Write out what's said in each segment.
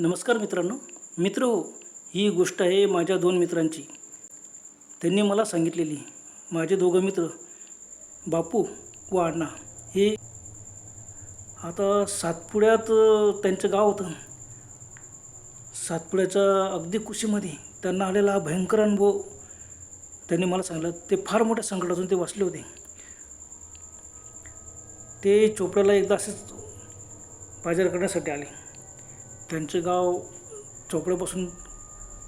नमस्कार मित्रांनो. मित्र हो, ही गोष्ट आहे माझ्या दोन मित्रांची. त्यांनी मला सांगितलेली. माझे दोघं मित्र बापू व अण्णा हे आता सातपुड्यात त्यांचं गाव होतं. सातपुड्याच्या अगदी कुशीमध्ये त्यांना आलेला हा भयंकर अनुभव त्यांनी मला सांगितलं. ते फार मोठ्या संकटातून ते वाचले होते. ते चोपड्याला एकदा असेच बाजार करण्यासाठी आले. त्यांचे गाव चोपड्यापासून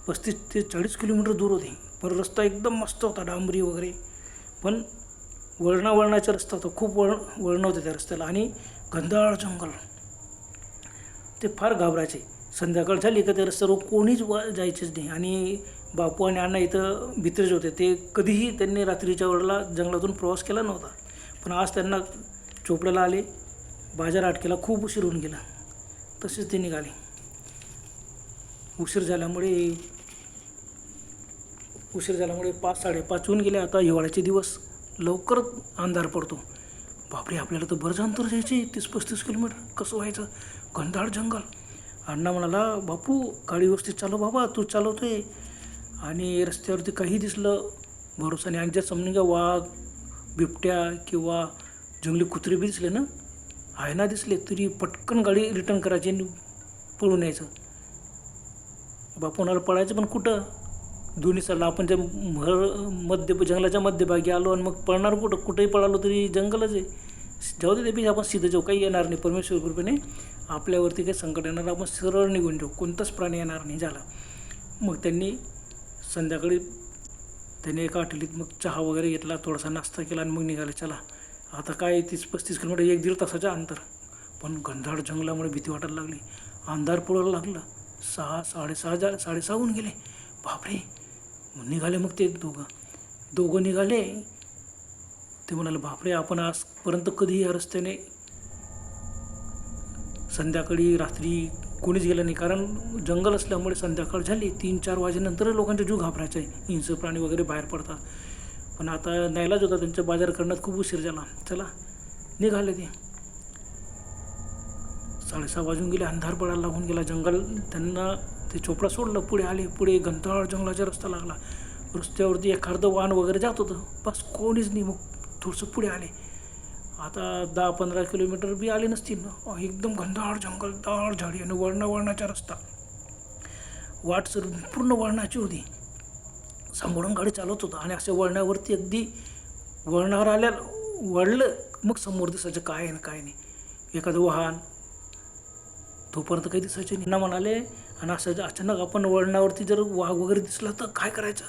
पस्तीस ते चाळीस किलोमीटर दूर होते. पण रस्ता एकदम मस्त होता डांबरी वगैरे. पण वळणावळणाचा रस्ता होता खूप वळ वळणं होते त्या रस्त्याला. आणि गंधाळ जंगल. ते फार घाबरायचे. संध्याकाळ झाली का त्या रस्त्यावर कोणीच वा जायचेच नाही. आणि बापू आणि अण्णा इथं भित्रेच होते. ते कधीही त्यांनी रात्रीच्या वेळेला जंगलातून प्रवास केला नव्हता. पण आज त्यांना चोपड्याला आले बाजार आटकेला खूप उशीर होऊन गेला. तसेच ते निघाले. उशीर झाल्यामुळे उशीर झाल्यामुळे पाच साडेपाच होऊन गेले. आता हिवाळ्याचे दिवस. लवकर अंधार पडतो. बापरे आपल्याला तर बरंच अंतर जायचे. तीस पस्तीस किलोमीटर. कसं व्हायचं? घनदाट जंगल. अण्णा म्हणाला बापू गाडी व्यवस्थित चालव बाबा. तू चालवतोय. आणि रस्त्यावरती काही दिसलं. भरोसा नाही. आणि जर समजून घ्या वाघ बिबट्या किंवा जंगली कुत्रे बी दिसले ना आहे ना दिसले तरी पटकन गाडी रिटर्न करायची आणि पळून यायचं. बापूनाला पळायचं पण कुठं? दोन्ही साईडला आपण ज्या मर मध्य जंगलाच्या मध्यभागी आलो आणि मग पळणार कुठं? कुठंही पळालो तरी जंगलच आहे. जाऊ दे ते आपण सिद्धं जाऊ. काही येणार नाही. परमेश्वर कृपेने आपल्यावरती काही संकट येणार आपण सरळ निघून जाऊ. कोणताच प्राणी येणार नाही झाला. मग त्यांनी संध्याकाळी त्यांनी एका हॉटेलीत मग चहा वगैरे घेतला थोडासा नाश्ता केला आणि मग निघाले. चला. आता काय तीस पस्तीस किलोमीटर एक दीड तासाचं अंतर. पण घनदाट जंगलामुळे भीती वाटायला लागली. अंधार पुरायला लागलं. सहा साडेसहा जा साडेसहा होऊन गेले. बापरे. निघाले मग ते दोघं. दोघं निघाले. ते म्हणाले बापरे आपण आजपर्यंत कधी या रस्त्याने संध्याकाळी रात्री कोणीच गेलं नाही. कारण जंगल असल्यामुळे संध्याकाळ झाली. तीन चार वाजेनंतर लोकांचा जीव घाबरायचा आहे. हिंस प्राणी वगैरे बाहेर पडतात. पण आता न्यायलाच होता. त्यांचा बाजार करण्यात खूप उशीर झाला. चला निघाले ते. साडेसहा वाजून गेले अंधार पडायला लागून गेला जंगल. त्यांना ते चोपडा सोडलं पुढे आले पुढे घंटाळ जंगलाचा रस्ता लागला. रस्त्यावरती एखादं वाहन वगैरे जात होतं. बस कोणीच नाही मग थोडंसं पुढे आले. आता दहा पंधरा किलोमीटर बी आले नसतील ना. एकदम घनदाळ जंगल दाळ झाडी आणि वळणा वळणाचा रस्ता. वाट सर पूर्ण वळणाची होती. सांभाळून गाडी चालवत होता आणि अशा वळणावरती अगदी वळणावर आल्या वळलं मग समोर दिसायचं काय आहे काय नाही. एखादं वाहन तोपर्यंत काही दिसायचे नाही ना म्हणाले आणि असं अचानक आपण वळणावरती जर वाघ वगैरे दिसला तर काय करायचं?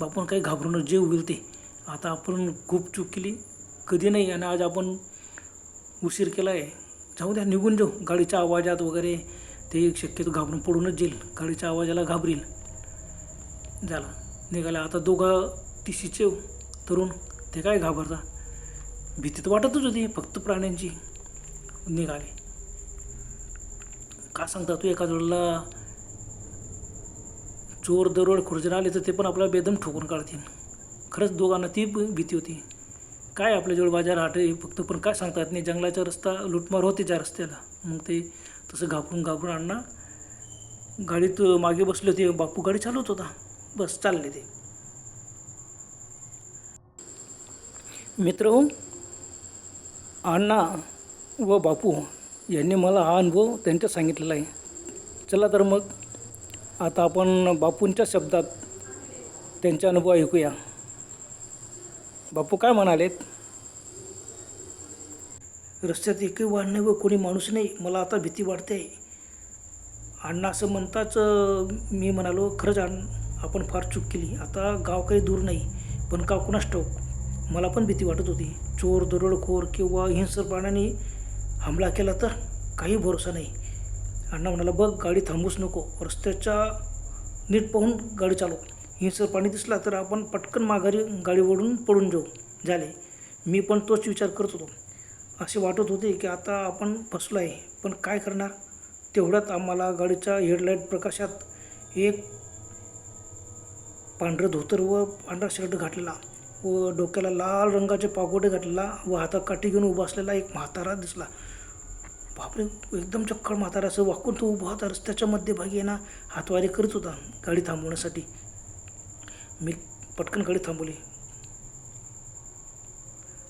बापून काही घाबरून जे होईल ते. आता आपण खूप चूक केली कधी नाही आणि आज आपण उशीर केला आहे जाऊ द्या निघून जाऊ. गाडीच्या आवाजात वगैरे ते शक्यतो घाबरून पडूनच जाईल. गाडीच्या आवाजाला घाबरील. झालं. निघाला. आता दोघं तिशीचे तरुण ते काय घाबरता? भीती तर वाटतच होती फक्त प्राण्यांची. निघाले. का सांगता तू एका वेळेला चोर दरोड खुर्जन आले तर ते पण आपल्याला बेदम ठोकून काढतील. खरंच दोघांना ती भीती होती. काय आपल्याजवळ बाजार हाट आहे फक्त पण काय सांगतात नाही. जंगलाचा रस्ता लुटमार होते त्या रस्त्याला. मग ते तसं घाबरून घाबरून अण्णा गाडीत मागे बसले होते. बापू गाडी चालवत होता. बस चालले ते. मित्र हो अण्णा व बापू यांनी मला हा अनुभव त्यांच्या सांगितलेला आहे. चला तर मग आता आपण बापूंच्या शब्दात त्यांचे अनुभव ऐकूया. बापू काय म्हणालेत? रस्त्यात एकही वाहन नाही व कोणी माणूस नाही मला आता भीती वाटते. अण्णा असं म्हणताच मी म्हणालो खरंच अण्ण आपण फार चूक केली. आता गाव काही दूर नाही पण का कुणास ठाऊक? मला पण भीती वाटत होती. चोर दरोडखोर किंवा हिंसर प्राण्याने हमला केला तर काही भरोसा नाही. अण्णा म्हणाला बघ गाडी थांबूच नको. रस्त्याच्या नीट पाहून गाडी चालव. हिंसर पाणी दिसला तर आपण पटकन माघारी गाडी ओढून पडून जाऊ. झाले. मी पण तोच विचार करत होतो. असे वाटत होते की आता आपण फसलो आहे पण काय करणार? तेवढ्यात आम्हाला गाडीच्या हेडलाईट प्रकाशात एक पांढरं धोतर व पांढरा शर्ट घातलेला व डोक्याला लाल रंगाचे पागोटे घातलेला व हातात काठी घेऊन उभा असलेला एक म्हातारा दिसला. बापरे एकदम चक्कर म्हातारा असं वाकून तो उभा होता रस्त्याच्या मध्यभागी येणं हातवारे करत होता गाडी थांबवण्यासाठी. मी पटकन गाडी थांबवली.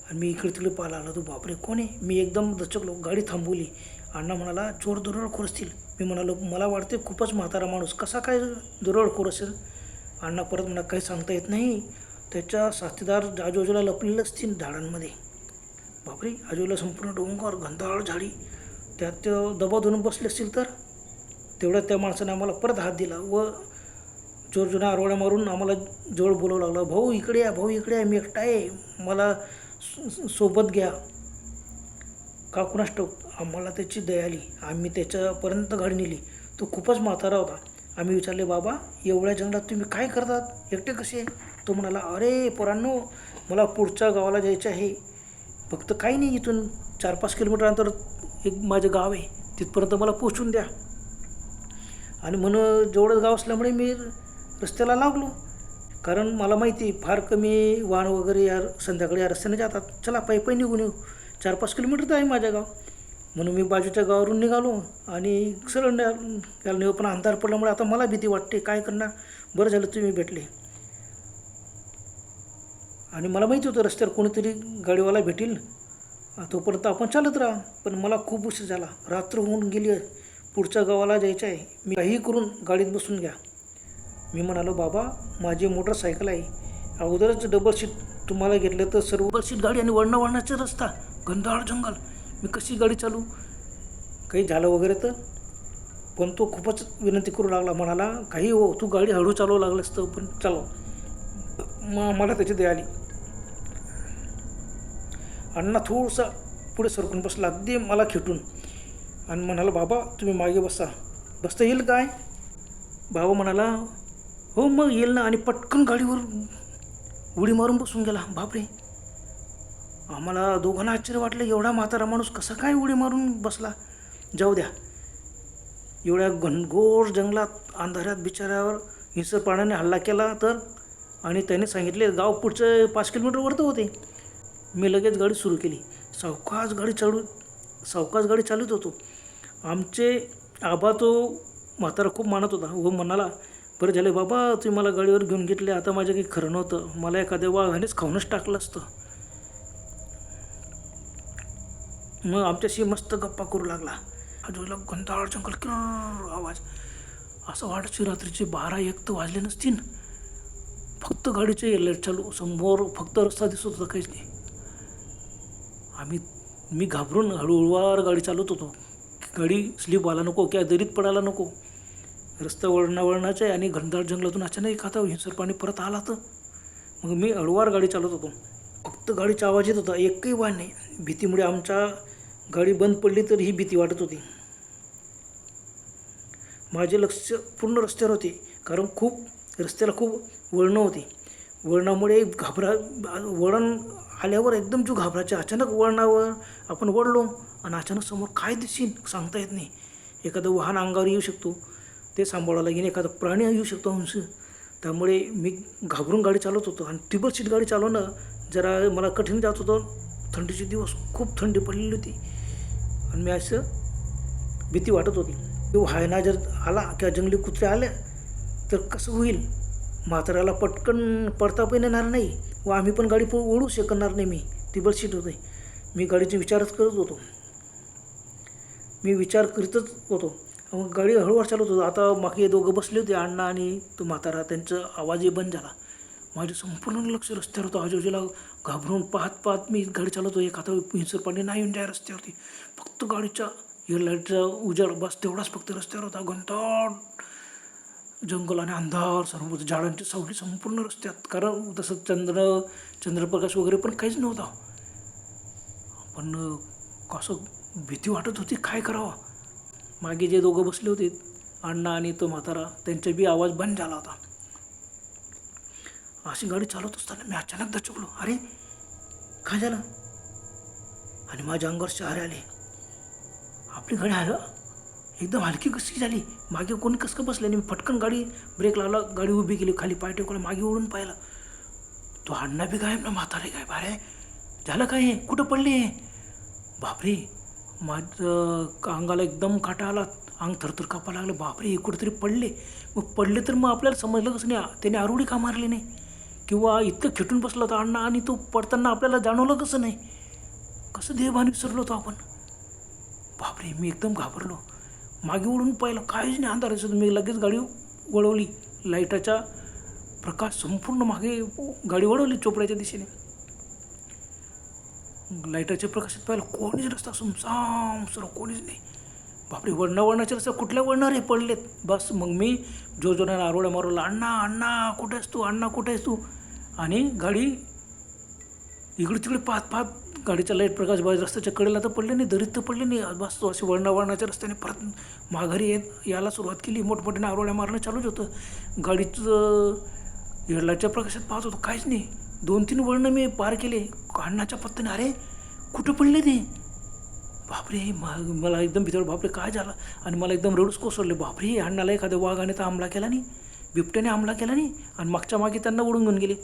आणि मी इकडे तिकडे पाहायला आला तो बापरे कोण आहे? मी एकदम दचकलो गाडी थांबवली. अण्णा म्हणाला चोर दरोडखोर असतील. मी म्हणालो मला वाटते खूपच म्हातारा माणूस कसा काय दरोडखोर असेल? अण्णा परत म्हणा काही सांगता येत नाही. त्याच्या साथीदार आजूबाजूला लपलेले असतील झाडांमध्ये. बापरे आजूबाजूला संपूर्ण डोंगर घनदाळ झाडी. त्यात ते दबा धरून बसले असतील तर? तेवढ्यात त्या माणसाने आम्हाला परत हात दिला व जोरजोरा आरवड्या मारून आम्हाला जवळ बोलावं लागलं भाऊ इकडे या भाऊ इकडे या मी एकटा आहे मला सो- सोबत घ्या. का कुणास ठाऊक? आम्हाला त्याची दया आली आम्ही त्याच्यापर्यंत गाडी नेली. तो खूपच म्हातारा होता. आम्ही विचारले बाबा एवढ्या जंगलात तुम्ही काय करतात? एकटे कसे तो म्हणाला अरे पोरांनो मला पुढच्या गावाला जायचं आहे. फक्त काही नाही इथून चार पाच किलोमीटर अंतर एक माझं गाव आहे तिथपर्यंत मला पोचून द्या. आणि म्हणून जेवढंच गाव असल्यामुळे मी रस्त्याला लागलो. कारण मला माहिती आहे, फार कमी वाहन वगैरे या संध्याकाळी या रस्त्याने जातात. चला पायी पायी निघून येऊ. चार पाच किलोमीटर तर आहे माझ्या गाव. म्हणून मी बाजूच्या गावावरून निघालो आणि सरळ याला निघू पण अंधार पडल्यामुळे आता मला भीती वाटते. काय करणार? बरं झालं तुम्ही भेटले. आणि मला माहिती होतं रस्त्यावर कोणीतरी गाडीवाला भेटेल. तोपर्यंत आपण चालत राहा. पण मला खूप उशीर झाला. रात्र होऊन गेली आहे. पुढच्या गावाला जायचं आहे. मी काहीही करून गाडीत बसून घ्या. मी म्हणालो बाबा माझी मोटरसायकल आहे. अगोदरच डबल सीट तुम्हाला घेतलं तर सर्व डबल सीट गाडी आणि वळणा वळणाचा रस्ता. घनदाळ जंगल. मी कशी गाडी चालू काही झालं वगैरे तर? पण तो खूपच विनंती करू लागला. म्हणाला काही हो तू गाडी हळू चालवू लागलं असतं पण चालव मग मला त्याची दया आली. अण्णा थोडंसं पुढे सरकून बसला अगदी मला खेटून. आणि म्हणाला बाबा तुम्ही मागे बसा. बसता येईल काय? बाबा म्हणाला हो मग येईल ना. आणि पटकन गाडीवर उडी मारून बसून गेला. बापरे. आम्हाला दोघांना आश्चर्य वाटलं. एवढा म्हातारा माणूस कसा काय उडी मारून बसला? जाऊ द्या. एवढ्या घनघोर जंगलात अंधाऱ्यात बिचाऱ्यावर हिंसर प्राण्याने हल्ला केला तर? आणि त्याने सांगितले गाव पुढचे पाच किलोमीटरवर तर होते. मी लगेच गाडी सुरू केली. सावकाश गाडी चालू सावकाश गाडी चालवत होतो. आमचे आबा तो म्हातारा खूप मानत होता. व म्हणाला बरं झाले बाबा तुम्ही मला गाडीवर घेऊन घेतले. आता माझ्या काही खरं नव्हतं. मला एखाद्या वाघानेच खाऊनच टाकलं असतं. मग आमच्याशी मस्त गप्पा करू लागला. आजूबाजूला घंटाळ जंगल किर आवाज. असं वाटायची रात्रीचे बारा एक तर वाजले नसतील. फक्त गाडीचे लाइट चालू. समोर फक्त रस्ता दिसत होता काहीच नाही. आम्ही मी घाबरून हळूहळूवार गाडी चालवत होतो. गाडी स्लिप व्हायला नको किंवा दरीत पडायला नको. रस्ता वळणावळणाचे आहे आणि घनदाट जंगलातून अचानक एखादा हिंसर पाणी परत आला तर मग मी हळूवार गाडी चालवत होतो. फक्त गाडीचा आवाज येत होता एकही वाहन नाही. भीतीमुळे आमच्या गाडी बंद पडली तर ही भीती वाटत होती. माझे लक्ष पूर्ण रस्त्यावर होते कारण खूप रस्त्याला खूप वळणं होती. वळणामुळे घाबरा वळण आल्यावर एकदम जीव घाबरायचे. अचानक वळणावर आपण वळलो आणि अचानक समोर काय दिसीन सांगता येत नाही. एखादं वाहन अंगावर येऊ शकतो. ते सांभाळायला लागेल एखादा प्राणी येऊ शकतो हंस त्यामुळे मी घाबरून गाडी चालवत होतो आणि टिबल सीट गाडी चालवणं जरा मला कठीण जात होतं. थंडीचे दिवस खूप थंडी पडलेली होती. आणि मी असं भीती वाटत होती. की व्हायना जर आला किंवा जंगली कुत्रे आल्या तर कसं होईल? म्हाताऱ्याला पटकन पडता येणार नाही व आम्ही पण गाडी ओढू शकणार नाही मी. टिबल सीट होते. मी गाडीचे विचारच करत होतो. मी विचार करीतच होतो. मग गाडी हळूवार चालवत होतो. आता बाकी दोघं बसले होते अण्णा आणि तो म्हातारा. त्यांचा आवाजही बंद झाला. माझे संपूर्ण लक्ष रस्त्यावर होतं. आजूबाजूला घाबरून पाहत पाहत मी गाडी चालवतो एक आता हिंसर पाणी नाही येऊन जाय रस्त्यावरती. फक्त गाडीच्या हेडलाईटचा उजाड बस तेवढाच फक्त रस्त्यावर होता. घंटाट जंगल आणि अंधार सर्व झाडांची सावली संपूर्ण रस्त्यात कारण तसं चंद्र चंद्रप्रकाश वगैरे पण काहीच नव्हता. पण कसं भीती वाटत होती काय करावं? मागे जे दोघं बसले होते अण्णा आणि तो म्हातारा त्यांचा बी आवाज बंद झाला होता. अशी गाडी चालवत असताना मी अचानक दचकलो. अरे काय झालं? आणि माझ्या अंगावर शहारे आले. आपली गाडी आलं? एकदम हलकी कशी झाली. मागे कोणी कसं का बसलं नाही. मी पटकन गाडी ब्रेक लावला. गाडी उभी केली. खाली पाय टेकवला मागे ओढून पाहिलं. तो अण्णा बी गायब ना म्हातारे काय बारे झालं काय हे? कुठं पडले बापरे. माझं अंगाला एकदम काटा आला. अंग थरथर कापा लागलं. बापरे हे कुठेतरी पडले. मग पडले तर मग आपल्याला समजलं कसं नाही. त्याने आरोडी का मारली नाही? किंवा इतकं खेटून बसला होता अण्णा आणि तो पडताना आपल्याला जाणवलं कसं नाही? कसं देहभान विसरलो होतो आपण? बापरे मी एकदम घाबरलो. मागे वळून पाहिलं काहीच नाही अंधार दिसत. मी लगेच गाडी वळवली. लाईटाचा प्रकाश संपूर्ण मागे गाडी वळवली चोपड्याच्या दिशेने. लाईटाच्या प्रकाशात पाहिलं कोणीच रस्ता सुमसाम सर कोणीच नाही. बापरे वळणा वळणाचे रस्ता कुठल्या वळणार हे पडलेत? बस मग मी जो जोराने आरोड्या मारवला अण्णा अण्णा कुठे आहेस तू? अण्णा कुठे आहेस तू? आणि गाडी इकडे तिकडे पाहत पाहत गाडीचा लाइट प्रकाश बाज रस्त्याच्या कडेला तर पडले नाही दरीत तर पडले नाही. बस तो असे वळणावळणाच्या रस्त्याने परत माघारी येत यायला सुरुवात केली. मोठमोठ्याने आरोळ्या मारणं चालूच होतं. गाडीचं हेडलाईटच्या प्रकाशात पाहत होतो काहीच नाही. दोन तीन वळणं मी पार केले. काढण्याच्या पत्त्याने अरे कुठं पडले ते? बापरे मला एकदम भितर बापरे काय झालं? आणि मला एकदम रडूस कोसळले. बापरे अण्णाला एखाद्या वाघाने तर हमला केला नाही. बिबट्याने हमला केला नाही. आणि मागच्या मागे त्यांना उडून घेऊन गेले.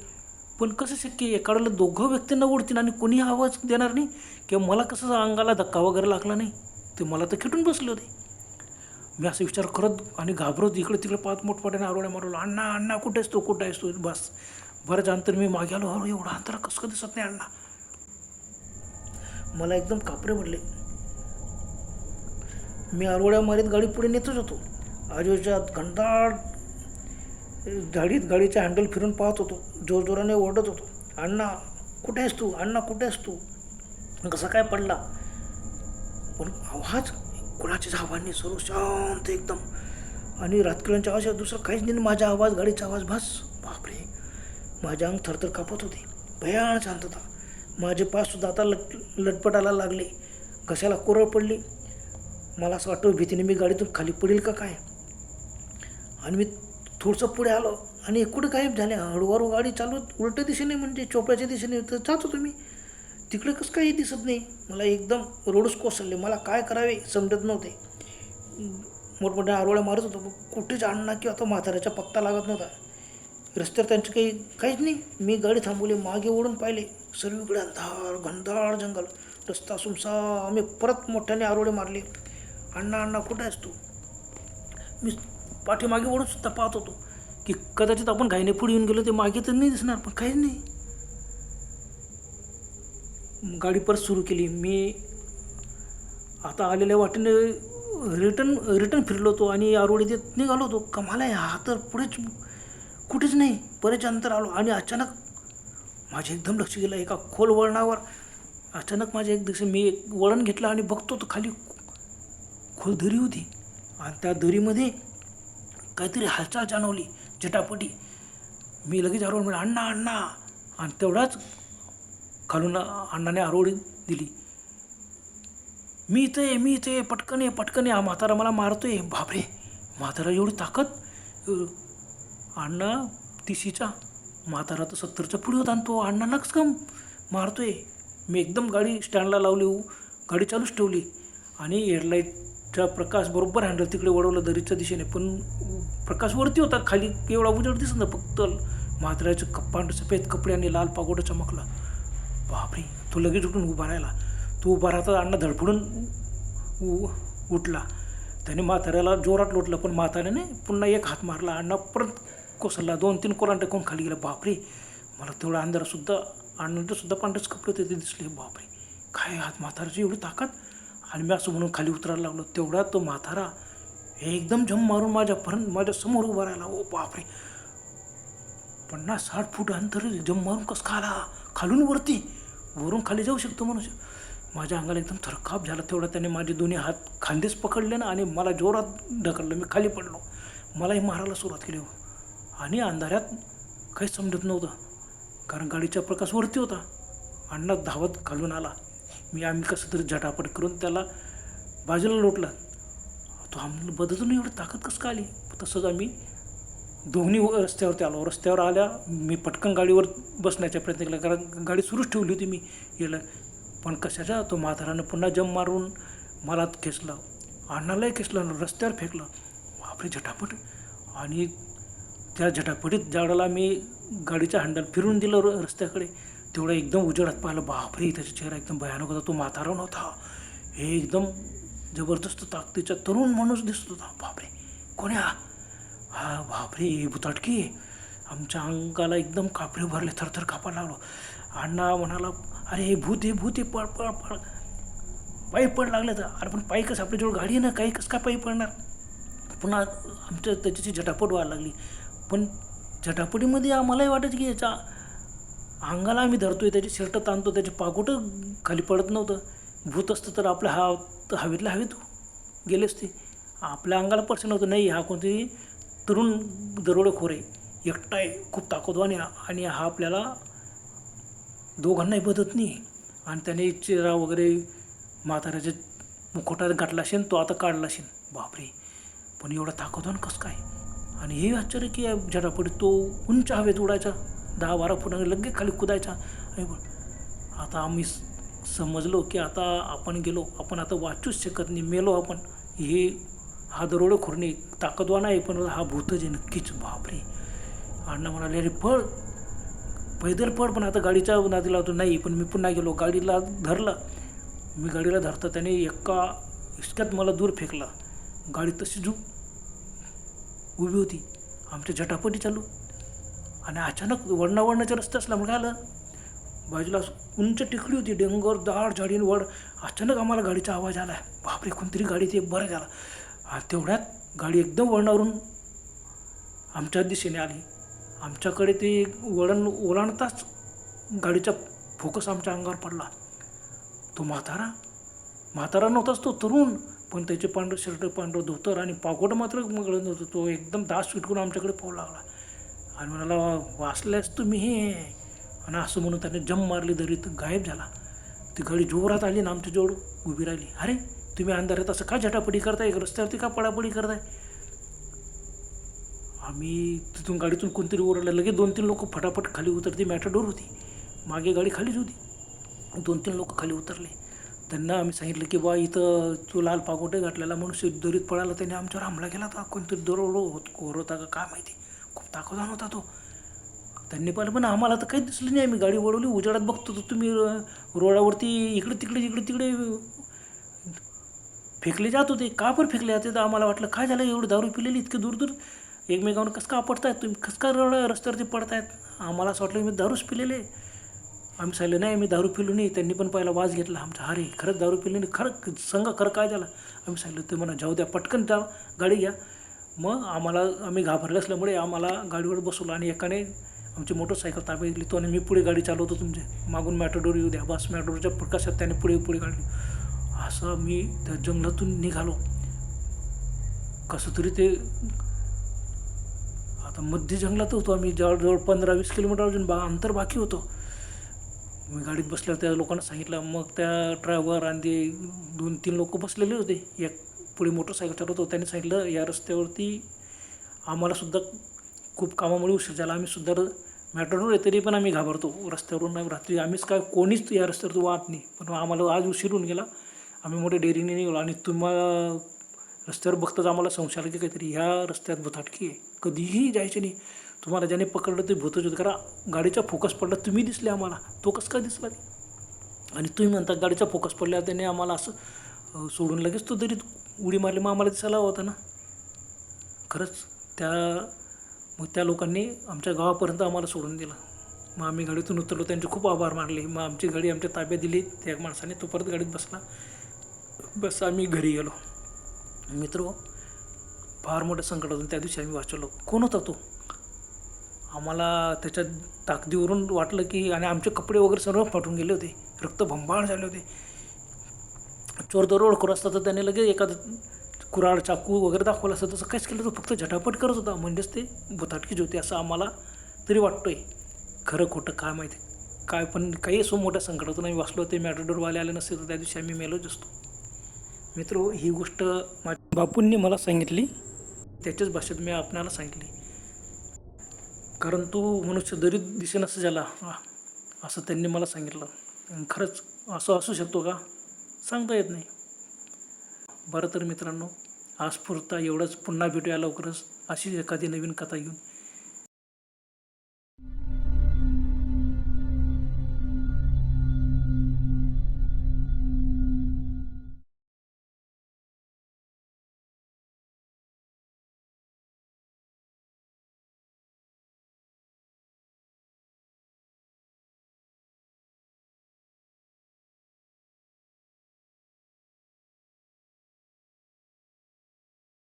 पण कसं शक्य आहे एकाडाला दोघं व्यक्तींना ओढतील आणि कोणी आवाज देणार नाही? किंवा मला कसं अंगाला धक्का वगैरे लागला नाही ते मला तर खेटून बसले होते. मी असं विचार करत आणि घाबरत इकडे तिकडे पाच मोठमोठ्याने आरोड्या मारवला अण्णा अण्णा कुठे असतो कुठे असतो बस. बरंच अंतर मी मागे आलो अरे एवढं अंतर कसं काय दिसत नाही अण्णा? मला एकदम कापरे पडले मी आरोड्या मारीत गाडी पुढे नेतच होतो. आजोच्या घंटाळ गाडीत गाडीचा हँडल फिरून पाहत होतो. जोरजोराने ओरडत होतो. अण्णा कुठे आहेस तू? अण्णा कुठे आहेस तू? कसा काय पडला? पण आवाज कुणाच्या आवाज सर्व शांत एकदम. आणि रातकिळ्यांच्या आवाज दुसरं काहीच नाही. माझा आवाज गाडीचा आवाज भास बापरे! माझे अंग थरथर कापत होते. भयान शांतता. माझे पायसुद्धा आता लट लटपटायला लागले. घशाला कोरळ पडली. मला असं वाटतं भीतीने मी गाडीतून खाली पडेल का काय? आणि मी थोडंसं पुढे आलो आणि कुठं गायब झाले. हळूहळू गाडी चालवत उलट्या दिशेने म्हणजे चोपड्याच्या दिशेने तर जातो होतो मी तिकडे कसं काही दिसत नाही. मला एकदम रोडच कोसळले. मला काय करावे समजत नव्हते. मोठमोठ्या आरोळ्या मारत होतो. कुठेच अण्णा किंवा तो म्हाताऱ्याचा पत्ता लागत नव्हता. रस्त्यावर त्यांचं काही काहीच नाही. मी गाडी थांबवली मागे ओढून पाहिले. सर्वीकडे अंधार घनदार जंगल. रस्ता सुमसा आम्ही परत मोठ्याने आरोळे मारले. अण्णा अण्णा कुठे आहेस तू? मी पाठीमागे ओढून सुद्धा पाहत होतो की कदाचित आपण घाईने पुढे येऊन गेलो ते मागे तर नाही दिसणार पण काही नाही. गाडी परत सुरू केली. मी आता आलेल्या वाटेने रिटर्न रिटर्न फिरलो होतो आणि आरोडी देत निघालो होतो. कमाला आहे हा तर पुढेच कुठेच नाही बरेच अंतर आलो आणि अचानक माझे एकदम लक्ष गेलं एका खोल वळणावर अचानक माझे एक दिवशी मी एक वळण घेतलं आणि बघतो तर खाली खोल दरी होती. आणि त्या दरीमध्ये काहीतरी हालचाल जाणवली झटापटी मी लगेच आरोळ म्हणजे अण्णा अण्णा. आणि तेवढाच खालून अण्णाने आरोळी दिली. मी इथे आहे मी इथे आहे, पटकन आहे पटकन आहे हा म्हातारा मला मारतोय. बापरे म्हातारा एवढी ताकद? अण्णा तिशीचा. म्हातारा तर सत्तरच्या पुढे होता आणि तो अण्णा कसं मारतो मारतोय. मी एकदम गाडी स्टँडला लावली गाडी चालूच ठेवली आणि त्या प्रकाश बरोबर हँडल तिकडे वळवलं दरीच्या दिशेने. पण प्रकाश वरती होता खाली एवढा उजेड दिसत ना फक्त म्हाताऱ्याचे कप्पांड सफेद कपडे आणि लाल पागोडा चमकला. बापरे तो लगेच उठून उभा राहिला. तो उभा राहता अण्णा धडपडून उ- उठला. त्याने म्हाताऱ्याला जोरात लोटलं पण म्हाताऱ्याने पुन्हा एक हात मारला. अण्णा परत कोसळला. दोन तीन कोलांटे कोण खाली गेला? बापरे मला तेवढा अंधारासुद्धा अण्णांचे सुद्धा पांढरेच कपडे होते ते दिसले. बापरे काय हात म्हाताऱ्याची एवढी ताकद? आणि मी असं म्हणून खाली उतरायला लागलो. तेवढा तो म्हातारा एकदम झम मारून माझ्यापर्यंत माझ्यासमोर उभा राहिला. ओ बापरे. पन्नास साठ फूट अंतर जम मारून कसं खाला खालून वरती. वरून खाली जाऊ शकतो मनुष्य. माझ्या अंगाला एकदम थरकाप झाला. तेवढा त्याने माझे दोन्ही हात खांदेच पकडले ना आणि मला जोरात ढकललं. मी खाली पडलो. मलाही मारायला सुरुवात केली. आणि अंधाऱ्यात काहीच समजत नव्हतं. कारण गाडीचा प्रकाश वरती होता. अण्णा धावत घालून आला. मी आम्ही कसं तरी झटापट करून त्याला बाजूला लोटला. तो आम्हाला बदलून एवढी ताकद कसं का आली? तसंच आम्ही दोन्ही रस्त्यावरती आलो. रस्त्यावर आल्या मी पटकन गाडीवर बसण्याचा प्रयत्न केला. कारण गाडी सुरूच ठेवली होती मी. याला पण कशाच्या तो म्हातारानं पुन्हा जम मारून मला खेचलं. अण्णालाही खेचलं रस्त्यावर फेकलं. बापरे झटापट. आणि त्या झटापटीत ज्यावेळेला मी गाडीचा हँडल फिरून दिलं र- रस्त्याकडे. तेवढं एकदम उजेडात पाहिलं. बापरे त्याचा चेहरा एकदम भयानक होता. तो म्हातारा नव्हता. हे एकदम जबरदस्त ताकदीचा तरुण माणूस दिसत होता. बापरे कोण्या हा? हा बापरे भुताटकी आमच्या अंगाला एकदम कापरे भरले थरथर कापायला लागलो. अण्णा म्हणाला अरे हे भूत हे भूत हे पळ पळ पळ. पायी पड लागलं तर अरे पण पायी कसं आपल्याजवळ गाडी आहे ना काही कसं काय पायी पडणार? पुन्हा आमच्या त्याच्याची झटापट व्हायला लागली. पण झटापटीमध्ये आम्हालाही वाटायचं की याच्या अंगाला आम्ही धरतोय त्याची शर्ट ताणतो त्याचे पाकोटं खाली पडत नव्हतं. भूत असतं तर आपल्या हा हवेतल्या हवेत गेले असते. आपल्या अंगाला स्पर्श नव्हतं नाही हा कोणतरी तरुण दरोडेखोर आहे. एकटा आहे खूप ताकदवान आहे आणि हा आपल्याला दोघांनाही बदत नाही. आणि त्याने चेहरा वगैरे म्हाताऱ्याच्या मुखोटात गाठला असेल तो आता काढला असेल. बापरे पण एवढा ताकदवान कसं काय? आणि हे आश्चर्य की या तो उंच हवेत उडायचा. दहा बारा फुटाने लगेच खाली कुदायचा. आणि पण आता आम्ही समजलो की आता आपण गेलो आपण आता वाचूच शकत नाही मेलो आपण. हे हा दरोडेखोरणी नाही ताकदवान आहे पण हा भूतच आहे नक्कीच. बापरे. अण्णा म्हणाले अरे पळ. पैदल पळ पण आता गाडीच्या नादीला होतो नाही पण मी पुन्हा गेलो. गाडीला धरला. मी गाडीला धरता त्याने एका इतक्यात मला दूर फेकला. गाडी तशी जू उभी होती. आमच्या झटापटी चालू. आणि अचानक वळणावळणाचा रस्ता असल्यामुळे काय आलं बाजूला उंच टेकडी होती डेंगर दाड झाडीन वड. अचानक आम्हाला गाडीचा आवाज आला. बापरे कोणतरी गाडी ते बरं झाला. तेवढ्यात गाडी एकदम वळणावरून आमच्या दिशेने आली. आमच्याकडे ते वळण ओलांडताच गाडीचा फोकस आमच्या अंगावर पडला. तो म्हातारा म्हातारा नव्हताच तो तरुण पण त्याचे पांढरं शर्ट पांढरं धोतर आणि पाकोट मात्र मगळत होतं तो एकदम दास सुटकून आमच्याकडे पाहू लागला. आणि म्हणाला वाचल्यास तुम्ही हे. आणि असं म्हणून त्याने जम मारली दरीत गायब झाला. ती गाडी जोरात आली ना आमच्या जोड उभी राहिली. अरे तुम्ही अंधारात असं का झटापटी करताय? रस्त्यावरती का पडापडी करताय? आम्ही तिथून गाडीतून कोणतरी ओरडलं. लगेच दोन तीन लोक फटाफट खाली उतरते मॅटाडोर होती. मागे गाडी खालीच होती. दोन तीन लोक खाली उतरले. त्यांना आम्ही सांगितलं की बा इथं तो लाल पागोटे घातलेला मनुष्य दरीत पळाला. त्याने आमच्यावर हमला केला होता. कोणतरी दरोडो होत कोर होता का? काय माहिती? खूप नव्हता होता तो. त्यांनी पाहिलं पण आम्हाला तर काही दिसलं नाही. आम्ही गाडी वळवली उजाडात बघतो तर तुम्ही रोडावरती इकडे तिकडे इकडे तिकडे फेकले जात होते. का पण फेकले जाते तर आम्हाला वाटलं काय झालं? एवढं दारू पिलेली इतके दूर दूर एकमेकांवर कसं का पडतायत? तुम्ही कसं का रोड रस्त्यावरती पडतायत? आम्हाला असं वाटलं मी दारूच पिलेले. आम्ही सांगले नाही मी दारू पिलो नाही. त्यांनी पण पहिला वाज घेतला. आमचा अरे खरंच दारू पिली नाही खरं संघ खरं काय झालं? आम्ही सांगितलं ते म्हणा जाऊ द्या पटकन जा गाडी घ्या. मग आम्हाला आम्ही घाबरले असल्यामुळे आम्हाला गाडीवर बसवलं आणि एकाने आमची मोटरसायकल ताब्यात घेतली. तो आणि मी पुढे गाडी चालवतो तुमचे. मागून मॅटोडोर येऊ द्या. बस मॅटोडोरच्या प्रकाशात त्याने पुढे पुढे काढली असं मी त्या जंगलातून निघालो. कसं तरी ते आता मध्य जंगलात होतो आम्ही. जवळजवळ पंधरा वीस किलोमीटर अजून बा अंतर बाकी होतो. मी गाडीत बसल्यावर त्या लोकांना सांगितलं. मग त्या ड्रायव्हर आणि ते दोन तीन लोक बसलेले होते. एक पुढे मोटरसायकल चालवत होतो त्यांनी सांगितलं या रस्त्यावरती आम्हालासुद्धा खूप कामामुळे उशीर झाला. आम्ही सुद्धा मॅटरवर आहे तरी पण आम्ही घाबरतो. रस्त्यावरून रात्री आम्हीच काय कोणीच या रस्त्यावर वाहत नाही. पण आम्हाला आज उशीर होऊन गेला. आम्ही मोठे डेअरीने निघालो आणि तुम्हाला रस्त्यावर बघताच आम्हाला संशय आला की काहीतरी ह्या रस्त्यात भुताटकी आहे. कधीही जायचं नाही. तुम्हाला ज्याने पकडलं ते भूतच होतं. कारण गाडीचा फोकस पडला तुम्ही दिसले आम्हाला. तो कसं काय दिसला आणि तुम्ही म्हणता गाडीचा फोकस पडल्यावर त्याने आम्हाला असं सोडून लगेच तो तरी उडी मारली मग आम्हाला दिसायला होता ना. खरंच त्या मग त्या लोकांनी आमच्या गावापर्यंत आम्हाला सोडून दिलं. मग आम्ही गाडीतून उतरलो त्यांचे खूप आभार मानले. मग आमची गाडी आमच्या ताब्यात दिली. त्या माणसाने तो परत गाडीत बसला. बस आम्ही घरी गेलो. मित्र फार मोठ्या संकटातून त्या दिवशी आम्ही वाचवलो कोण होता तो? आम्हाला त्याच्या ताकदीवरून वाटलं की आणि आमचे कपडे वगैरे सर्व फाटून गेले होते. रक्त भंबाळ झाले होते. चोर दरोड करत असता तर त्याने लगेच एखादं कुराड चाकू वगैरे दाखवलं असतं. तसं काहीच केलं तो फक्त झटापट करत होता. म्हणजेच ते भुताटकीच होते असं आम्हाला तरी वाटतंय. खरं खोटं काय माहिती? काय पण काही असो मोठ्या संकटातून आम्ही वाचलो. ते मॅटोडोरवाले आले नसते तर त्या दिवशी आम्ही मेलोच असतो. मित्र ही गोष्ट माझ्या बापूंनी मला सांगितली. त्याच्याच भाषेत मी आपणाला सांगितली. कारण तो मनुष्य दरीत दिसे असं झाला असं त्यांनी मला सांगितलं. खरंच असं असू शकतो का? सांगता येत नाही. बरं तर मित्रांनो आस्फूर्ता एवढंच. पुन्हा भेटूया लवकरच अशी एखादी नवीन कथा घेऊन.